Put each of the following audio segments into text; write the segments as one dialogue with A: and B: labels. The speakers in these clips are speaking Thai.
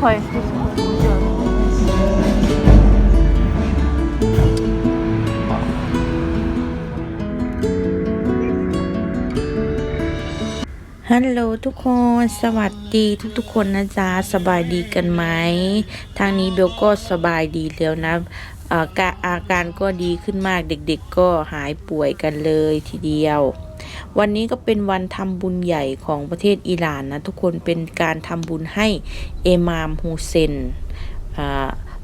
A: koy.
B: ฮัลโหลทุกคน สวัสดีทุกๆคนนะจ๊ะ สบายดีกันไหม ทางนี้เบลก็สบายดีแล้วนะ อ่อาการก็ดีขึ้นมากเด็กๆก็หายป่วยกันเลยทีเดียว วันนี้ก็เป็นวันทำบุญใหญ่ของประเทศอิหร่านนะทุกคนเป็นการทำบุญให้เอมามฮูเซน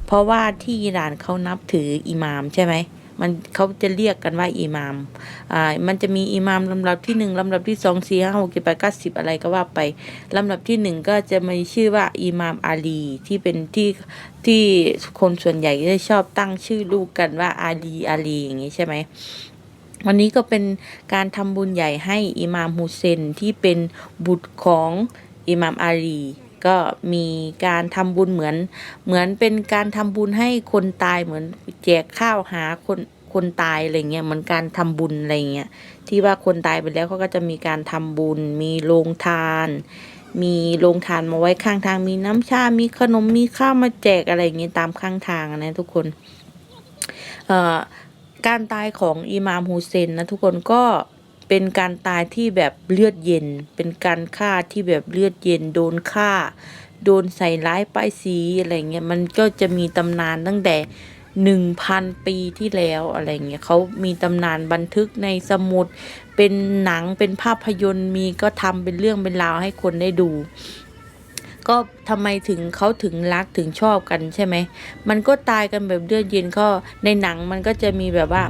B: เพราะว่าที่อิหร่านเขานับถืออิหมามใช่ไหม มันเขาจะเรียกกันว่าอิหมามอ่ามันจะมีอิหมามลำดับที่หนึ่งลำดับที่สองสี่ห้าหกเจ็ดแปดเก้าสิบอะไรก็ว่าไปลำดับที่หนึ่งก็จะมีชื่อว่าอิหมามอาลีที่เป็นที่ที่คนส่วนใหญ่จะชอบตั้งชื่อลูกกันว่าอาลีอาลีอย่างนี้ใช่ไหมวันนี้ก็เป็นการทำบุญใหญ่ให้อิหมามฮุเซนที่เป็นบุตรของอิหมามอาลี ก็มีการทำบุญเหมือน เหมือนเป็นการทำบุญให้คนตายเหมือนแจกข้าวหาคนคนตายอะไรเงี้ยเหมือนการทำบุญอะไรเงี้ยที่ว่าคนตายไปแล้วเขาก็จะมีการทำบุญ มีโรงทาน มีโรงทานมาไว้ข้างทาง มีน้ำชา มีขนมมีข้าวมาแจกอะไรอย่างเงี้ยตามข้างทางนะทุกคนเอ่อการตายของอิหมามฮุเซนนะทุกคนก็ เป็นการตายที่แบบเลือดเย็น เป็นการฆ่าที่แบบเลือดเย็น โดนฆ่า โดนใส่ร้ายป้ายสีอะไรเงี้ยมันก็จะมีตำนานตั้งแต่หนึ่งพันปีที่แล้วอะไรเงี้ยเขามีตำนานบันทึกในสมุด เป็นหนังเป็นภาพยนตร์มีก็ทำเป็นเรื่องเป็นราวให้คนได้ดู ก็ทำไมถึงเขาถึงรักถึงชอบกันใช่ไหม มันก็ตายกันแบบเลือดเย็นก็ในหนังมันก็จะมีแบบว่า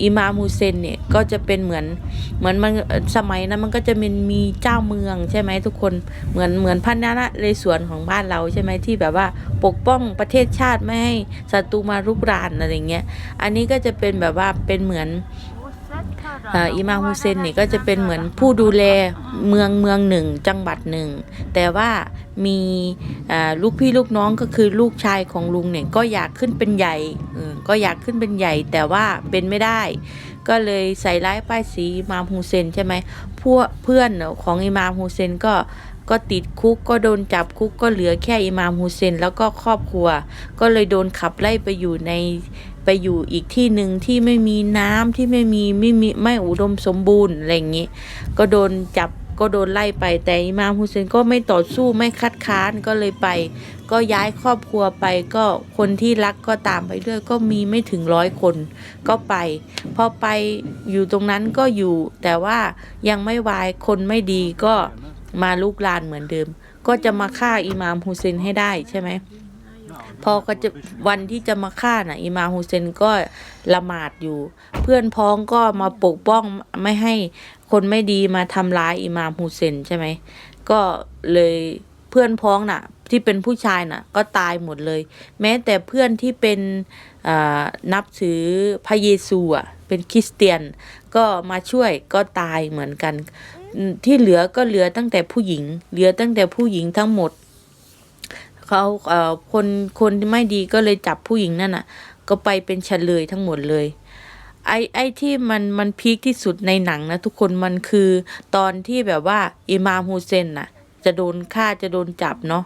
B: อิมามฮุเซนเนี่ยก็จะเป็นเหมือนเหมือนมันสมัยนั้นมันก็จะมีมีเจ้าเมืองใช่ไหมทุกคนเหมือนเหมือนพระนะเรศวรของบ้านเราใช่ไหมที่แบบว่าปกป้องประเทศชาติไม่ให้ศัตรูมารุกรานอะไรเงี้ยอันนี้ก็จะเป็นแบบว่าเป็นเหมือนอิมามฮุเซนนี่ก็จะเป็นเหมือนผู้ดูแลเมืองเมืองหนึ่งจังหวัดหนึ่ง แต่ว่า มีลูกพี่ลูกน้องก็คือลูกชายของลุงเนี่ยก็อยากขึ้นเป็นใหญ่ก็อยากขึ้นเป็นใหญ่แต่ว่าเป็นไม่ได้ ก็เลยใส่ร้ายป้ายสีอิมามฮุเซนใช่ไหมพวกเพื่อนของอิมามฮุเซนก็ก็ติดคุกก็โดนจับคุกก็เหลือแค่อิมามฮุเซนแล้วก็ครอบครัว ก็เลยโดนขับไล่ไปอยู่ในไปอยู่อีกที่หนึ่งที่ไม่มีน้ำที่ไม่มีไม่มีไม่อุดมสมบูรณ์อะไรอย่างนี้ ก็โดนจับ ก็โดนไล่ไปแต่อิมามฮุเซนก็ไม่ต่อสู้ไม่คัดค้านก็เลยไป ก็ย้ายครอบครัวไปก็คนที่รักก็ตามไปด้วยก็มีไม่ถึงร้อยคน ก็ไป พอไปอยู่ตรงนั้นก็อยู่ แต่ว่ายังไม่วายคนไม่ดีก็มาลุกลานเหมือนเดิม ก็จะมาฆ่าอิมามฮุเซนให้ได้ใช่ไหม พอก็จะวันที่จะมาฆ่าน่ะอิหมาฮุเซนก็ละหมาดอยู่ เพื่อนพ้องก็มาปกป้องไม่ให้คนไม่ดีมาทำร้ายอิหมามฮุเซนใช่ไหมก็เลยเพื่อนพ้องน่ะ ที่เป็นผู้ชายน่ะ ก็ตายหมดเลย แม้แต่เพื่อนที่เป็นอ่านับถือพระเยซูอะเป็นคริสเตียน ก็มาช่วยก็ตายเหมือนกัน ที่เหลือก็เหลือตั้งแต่ผู้หญิง เหลือตั้งแต่ผู้หญิงทั้งหมด เขาเอ่อคนคนที่ไม่ดีก็เลยจับผู้หญิงนั่นน่ะ ก็ไปเป็นเฉลยทั้งหมดเลย ไอ้ไอ้ที่มันมันพีคที่สุดในหนังนะทุกคนมันคือตอนที่แบบว่าอิมามฮูเซนน่ะ จะโดนฆ่าจะโดนจับเนาะ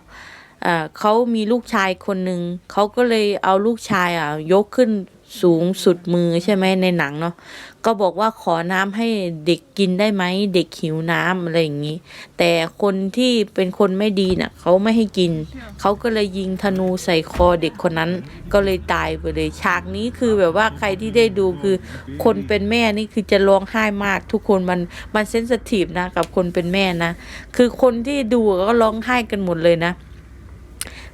B: อ่าเขามีลูกชายคนหนึ่งเขาก็เลยเอาลูกชายอะยกขึ้น สูงสุดมือใช่ไหมในหนังเนาะก็บอกว่าขอน้ำให้เด็กกินได้ไหมเด็กหิวน้ำอะไรอย่างนี้ แต่คนที่เป็นคนไม่ดีน่ะเขาไม่ให้กิน เขาก็เลยยิงธนูใส่คอเด็กคนนั้น ก็เลยตายไปเลยฉากนี้คือแบบว่าใครที่ได้ดูคือ คนเป็นแม่นี่คือจะร้องไห้มาก ทุกคนมันมันเซนสทีฟนะกับคนเป็นแม่นะคือคนที่ดูก็ร้องไห้กันหมดเลยนะ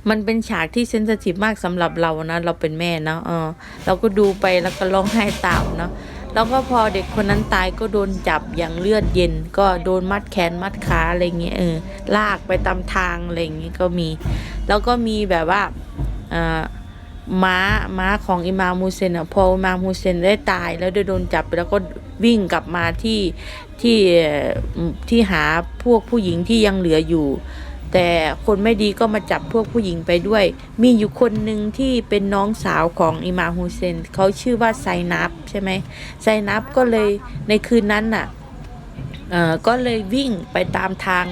B: มันเป็นฉากที่เซนสทีฟมากสำหรับเรานะ เราเป็นแม่เนาะเออเราก็ดูไปแล้วก็ร้องไห้ตามเนาะแล้วก็พอเด็กคนนั้นตายก็โดนจับอย่างเลือดเย็น ก็โดนมัดแขนมัดขาอะไรเงี้ยเออลากไปตามทางอะไรเงี้ยก็มี แล้วก็มีแบบว่าเอ่อม้าม้าของอิมามฮูเซนอะพออิมามฮูเซนได้ตายแล้วได้โดนจับไปแล้วก็วิ่งกลับมาที่ที่ที่หาพวกผู้หญิงที่ยังเหลืออยู่ แต่คนไม่ดีก็มาจับพวกผู้หญิงไปด้วย มีอยู่คนหนึ่งที่เป็นน้องสาวของอิมาฮุเซนเขาชื่อว่าไซนับใช่ไหมไซนับก็เลยในคืนนั้นน่ะเอ่อก็เลยวิ่งไปตามทาง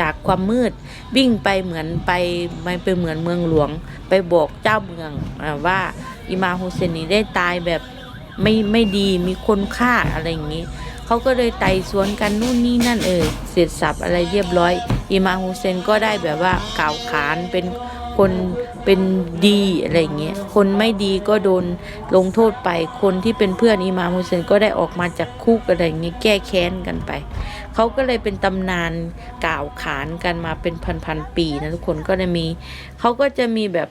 B: จากความมืด วิ่งไปเหมือนไปไม่ไปเหมือนเมืองหลวง ไปบอกเจ้าเมืองอว่าอิมาฮุเซนนี่ได้ตายแบบไม่ไม่ดีมีคนฆ่าอะไรอย่างนี้ เขาก็เลยไต่สวนกันนู่นนี่นั่นเออเสร็จสับอะไรเรียบร้อยอิมาฮุเซนก็ได้แบบว่ากล่าวขานเป็นคนเป็นดีอะไรเงี้ย คนไม่ดีก็โดนลงโทษไป คนที่เป็นเพื่อนอิมาฮุเซนก็ได้ออกมาจากคุกอะไรเงี้ยแก้แค้นกันไป เขาก็เลยเป็นตำนานกล่าวขานกันมาเป็นพันๆปีนะทุกคนก็จะมี เขาก็จะมีแบบ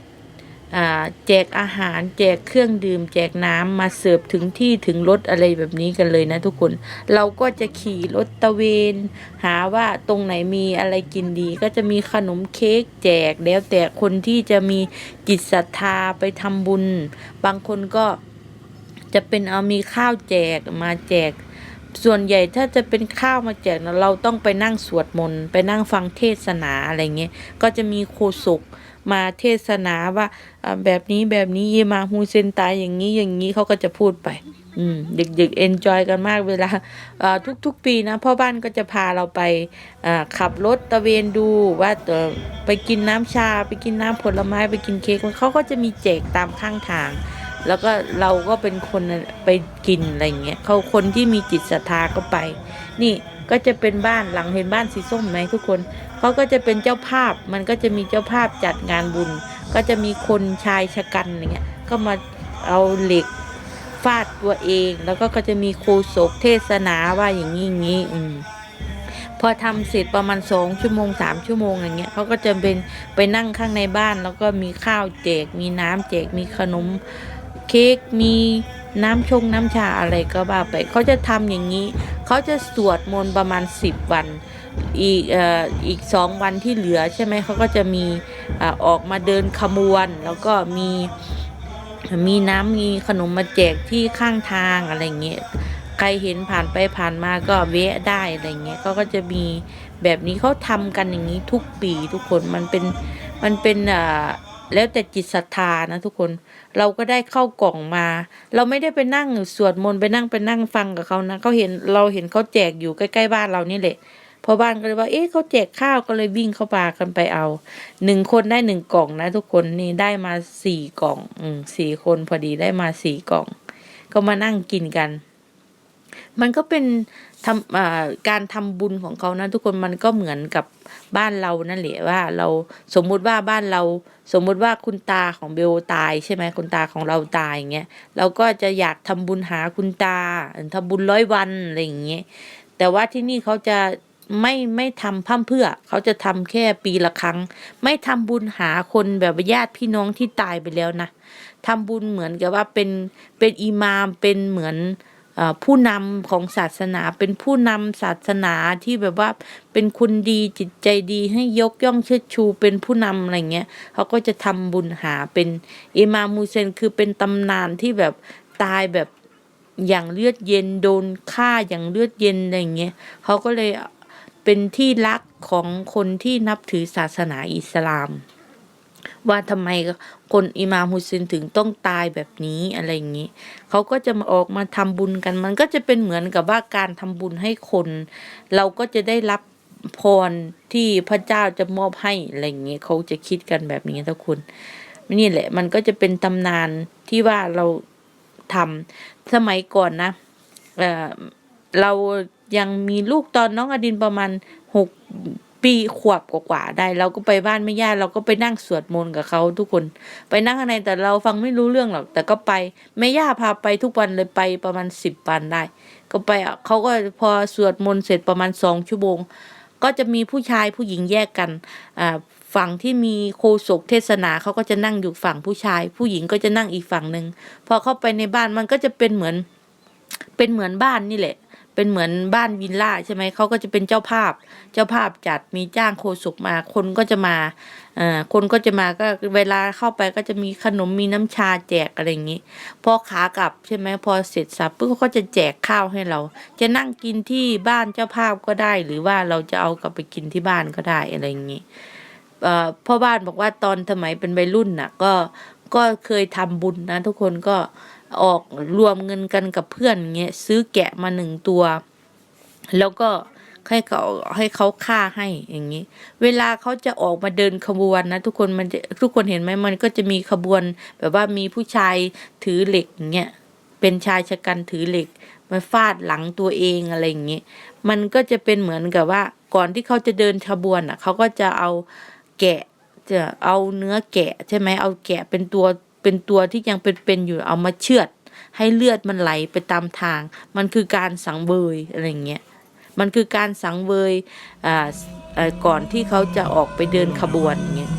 B: แจกอาหารแจกเครื่องดื่ม แจกน้ำมาเสิร์ฟถึงที่ถึงรถอะไรแบบนี้กันเลยนะทุกคน เราก็จะขี่รถตะเวน หาว่าตรงไหนมีอะไรกินดี ก็จะมีขนมเค้กแจกแล้วแต่คนที่จะมีจิตศรัทธาไปทำบุญ บางคนก็จะเป็นเอามีข้าวแจกมาแจกส่วนใหญ่ถ้าจะเป็นข้าวมาแจกเราต้องไปนั่งสวดมนต์ไปนั่งฟังเทศนาอะไรเงี้ยก็จะมีโคศก มาเทศนาว่าแบบนี้แบบนี้อิหมาฮูเซนตายอย่างนี้อย่างนี้เขาก็จะพูดไป อืมเด็กๆเอนจอยกันมากเวลาทุกๆปีนะพ่อบ้านก็จะพาเราไปขับรถตะเวนดูว่าไปกินน้ำชา ไปกินน้ำผลไม้ไปกินเค้กเขาก็จะมีแจกตามข้างทางแล้วก็เราก็เป็นคนไปกินอะไรเงี้ยเขาคนที่มีจิตศรัทธาก็ไป นี่ก็จะเป็นบ้านหลังเห็นบ้านสีส้มไหมทุกคน เขาก็จะเป็นเจ้าภาพมันก็จะมีเจ้าภาพจัดงานบุญ ก็จะมีคนชายชะกันอย่างเงี้ยก็มาเอาเหล็กฟาดตัวเอง แล้วก็ก็จะมีครูศกเทศนาว่าอย่างนี้อย่างนี้อืมพอทำเสร็จประมาณสองชั่วโมงสามชั่วโมงอย่างเงี้ยเขาก็จะเป็นไปนั่งข้างในบ้าน แล้วก็มีข้าวแจก มีน้ำแจกมีขนมเค้กมีน้ำชงน้ำชาอะไรก็บ้าไป เขาจะทำอย่างนี้ เขาจะสวดมนต์ประมาณสิบวัน อีกอ,อีกสองวันที่เหลือใช่ไหมเขาก็จะมีอออกมาเดินขบวน แล้วก็มีมีน้ำมีขนมมาแจกที่ข้างทางอะไรเงี้ยใครเห็นผ่านไปผ่านมาก็แวะได้อะไรเงี้ยเขาก็จะมีแบบนี้เขาทำกันอย่างนี้ทุกปีทุกคนมันเป็นมันเป็นอ่าแล้วแต่จิตศรัทธานะทุกคนเราก็ได้เข้ากล่องมา เราไม่ได้ไปนั่งสวดมนต์ไปนั่งไปนั่งฟังกับเขานะเขาเห็นเราเห็นเขาแจกอยู่ใกล้ ๆ บ้านเรานี่แหละ พอบ้านก็เลยว่า เอ๊ะเขาแจกข้าวก็เลยวิ่งเข้าปากันไปเอาหนึ่งคนได้หนึ่งกล่องนะ ทุกคนนี่ได้มาสี่กล่อง อืมสี่คนพอดีได้มาสี่กล่อง ก็มานั่งกินกัน มันก็เป็นทำการทำบุญของเขานะทุกคนมันก็เหมือนกับบ้านเรานั่นแหละว่าเราสมมุติว่าบ้านเรา สมมุติว่าคุณตาของเบลตายใช่ไหมคุณตาของเราตายอย่างเงี้ยเราก็จะอยากทำบุญหาคุณตาทำบุญร้อยวันอะไรอย่างเงี้ยแต่ว่าที่นี่เขาจะ ไม่ไม่ทำพั่มเพื่อ เขาจะทำแค่ปีละครั้ง ไม่ทำบุญหาคนแบบญาติพี่น้องที่ตายไปแล้วนะทำบุญเหมือนกับว่าเป็นเป็นอิหมามเป็นเหมือนอผู้นำของศาสนาเป็นผู้นำศาสนาที่แบบว่าเป็นคนดีจิตใจดีให้ยกย่องเชิดชู เป็นผู้นำอะไรเงี้ยเขาก็จะทำบุญหาเป็นอิมามมูเซนคือเป็นตำนานที่แบบตายแบบอย่างเลือดเย็นโดนฆ่าอย่างเลือดเย็นอะไรเงี้ยเขาก็เลย เป็นที่รักของคนที่นับถือศาสนาอิสลาม ว่าทำไมคนอิมามฮุสซินถึงต้องตายแบบนี้อะไรอย่างนี้เขาก็จะมาออกมาทำบุญกัน มันก็จะเป็นเหมือนกับว่าการทำบุญให้คน เราก็จะได้รับพรที่พระเจ้าจะมอบให้อะไรอย่างนี้เขาจะคิดกันแบบนี้ทุกคนนี่แหละ มันก็จะเป็นตำนานที่ว่าเราทำสมัยก่อนนะเเรา ยังมีลูกตอนน้องอดินประมาณหกปีขวบกว่าๆได้เราก็ไปบ้านแม่ย่าเราก็ไปนั่งสวดมนต์กับเขาทุกคน ไปนั่งข้างในแต่เราฟังไม่รู้เรื่องหรอก แต่ก็ไปแม่ย่าพาไปทุกวันเลยไปประมาณสิบวันได้ ก็ไปเขาก็พอสวดมนต์เสร็จประมาณสองชั่วโมง ก็จะมีผู้ชายผู้หญิงแยกกันอ่าฝั่งที่มีโคศกเทศนาเขาก็จะนั่งอยู่ฝั่งผู้ชาย ผู้หญิงก็จะนั่งอีกฝั่งหนึ่งพอเข้าไปในบ้านมันก็จะเป็นเหมือนเป็นเหมือนบ้านนี่แหละ เป็นเหมือนบ้านวิลล่าใช่ไหมเขาก็จะเป็นเจ้าภาพ เจ้าภาพจัดมีจ้างโคศกมา คนก็จะมาอ่าคนก็จะมาก็เวลาเข้าไปก็จะมีขนมมีน้ำชาแจกอะไรอย่างนี้ พอขากลับใช่ไหมพอเสร็จสับปุ๊บเขาก็จะแจกข้าวให้เรา จะนั่งกินที่บ้านเจ้าภาพก็ได้ หรือว่าเราจะเอากลับไปกินที่บ้านก็ได้อะไรอย่างนี้เอ่อพ่อบ้านบอกว่าตอนสมัยเป็นวัยรุ่นน่ะ ก็ก็เคยทำบุญนะ ทุกคนก็ ออกรวมเงินกันกับเพื่อนเงี้ยซื้อแกะมาหนึ่งตัว แล้วก็ให้เขาให้เขาฆ่าให้อย่างนี้ เวลาเขาจะออกมาเดินขบวนนะทุกคนมันจะทุกคนเห็นไหมมันก็จะมีขบวน แบบว่ามีผู้ชายถือเหล็กเงี้ยเป็นชายชะกันถือเหล็กมาฟาดหลังตัวเองอะไรอย่างเงี้มันก็จะเป็นเหมือนกับว่า ก่อนที่เขาจะเดินขบวนอะเขาก็จะเอาแกะจะเอาเนื้อแกะใช่ไหมเอาแกะเป็นตัว เป็นตัวที่ยังเป็นๆอยู่เอามาเชือด ให้เลือดมันไหลไปตามทาง มันคือการสังเวยอะไรเงี้ยมันคือการสังเวยอ่าก่อนที่เขาจะออกไปเดินขบวนอย่างเงี้ย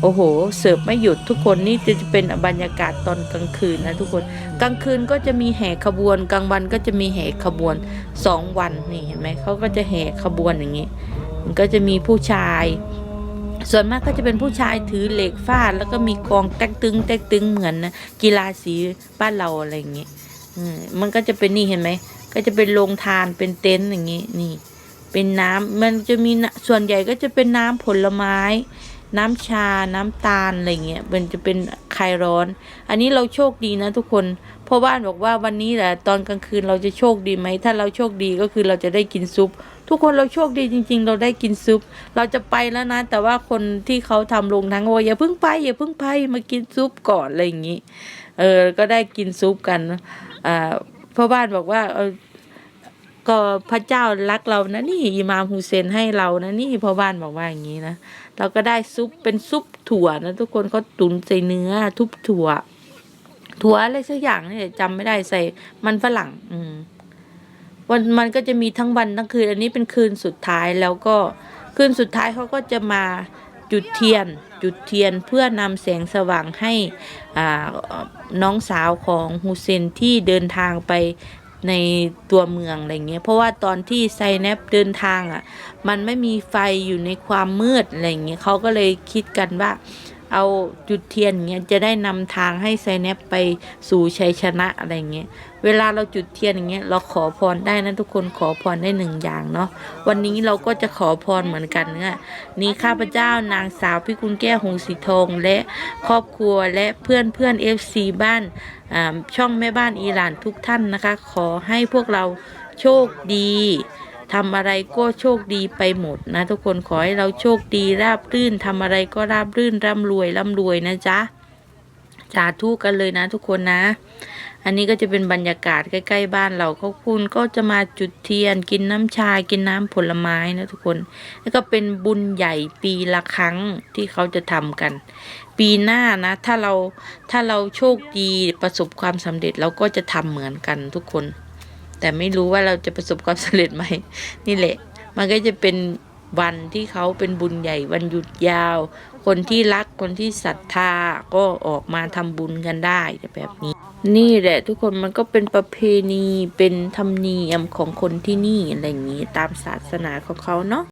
B: โอ้โห เสิร์ฟไม่หยุดทุกคนนี่จะเป็นบรรยากาศตอนกลางคืนนะทุกคนกลางคืนก็จะมีแห่ขบวน กลางวันก็จะมีแห่ขบวนสองวันนี่เห็นไหมเขาก็จะแห่ขบวนอย่างนี้มันก็จะมีผู้ชาย ส่วนมากก็จะเป็นผู้ชายถือเหล็กฟาด แล้วก็มีกองแตกตึงแตกตึงเหมือนนะกีฬาสีบ้านเราอะไรอย่างเงี้ยมันก็จะเป็นนี่เห็นไหมก็จะเป็นโรงทานเป็นเต็นท์อย่างงี้นี่ เป็นน้ำมันจะมีส่วนใหญ่ก็จะเป็นน้ำผลไม้ น้ำชา น้ำตาลอะไรเงี้ยมันจะเป็นคลายร้อน อันนี้เราโชคดีนะทุกคนพ่อบ้านบอกว่าวันนี้แหละตอนกลางคืนเราจะโชคดีไหม ถ้าเราโชคดีก็คือเราจะได้กินซุป ทุกคนเราโชคดีจริง ๆ เราได้กินซุป เราจะไปแล้วนะ แต่ว่าคนที่เขาทำโรงทั้งว่าอย่าเพิ่งไปอย่าเพิ่งไปมากินซุปก่อนอะไรอย่างนี้ เออ ก็ได้กินซุปกัน อ่าพ่อบ้านบอกว่าเอ ก็พระเจ้ารักเรานะนี่อิมามฮุเซนให้เรานะนี่พ่อบ้านบอกว่าอย่างนี้นะเราก็ได้ซุปเป็นซุปถั่วนะทุกคนเขาตุ๋นใส่เนื้อ ทุบถั่ว ถั่วอะไรสักอย่างนี่จำไม่ได้ใส่มันฝรั่ง อืมวันมันก็จะมีทั้งวันทั้งคืน อันนี้เป็นคืนสุดท้ายแล้วก็คืนสุดท้ายเขาก็จะมาจุดเทียน จุดเทียนเพื่อนำแสงสว่างให้อ่าน้องสาวของฮุเซนที่เดินทางไป ในตัวเมืองอะไรเงี้ย เพราะว่าตอนที่ไซแนปเดินทางอะ มันไม่มีไฟอยู่ในความมืดอะไรเงี้ยเขาก็เลยคิดกันว่า เอาจุดเทียนเงี้ยจะได้นำทางให้ไซแนปไปสู่ชัยชนะอะไรเงี้ย เวลาเราจุดเทียนอย่างเงี้ยเราขอพรได้นะทุกคนขอพรได้หนึ่งอย่างเนาะวันนี้เราก็จะขอพรเหมือนกันเนี่ยนี่ข้าพเจ้านางสาวพิกุลแก้วหงสีทองและครอบครัวและเพื่อนเพื่อนเอฟซีบ้านช่องแม่บ้านอิหร่านทุกท่านนะคะ ขอให้พวกเราโชคดีทำอะไรก็โชคดีไปหมดนะ ทุกคนขอให้เราโชคดีราบรื่นทำอะไรก็ราบรื่นร่ำรวยร่ำรวยนะจ๊ะ สาธุกันเลยนะทุกคนนะ อันนี้ก็จะเป็นบรรยากาศใกล้ ๆ บ้านเราเขาคุณก็จะมาจุดเทียน กินน้ำชา กินน้ำผลไม้นะทุกคน แล้วก็เป็นบุญใหญ่ปีละครั้งที่เขาจะทำกัน ปีหน้านะ ถ้าเราถ้าเราโชคดีประสบความสำเร็จเราก็จะทำเหมือนกันทุกคน แต่ไม่รู้ว่าเราจะประสบความสำเร็จไหมนี่แหละ มันก็จะเป็นวันที่เขาเป็นบุญใหญ่วันหยุดยาว คนที่รักคนที่ศรัทธาก็ออกมาทำบุญกันได้แบบนี้ นี่แหละทุกคนมันก็เป็นประเพณีเป็นธรรมเนียมของคนที่นี่อะไรอย่างนี้ตามศาสนาของเขาเนาะ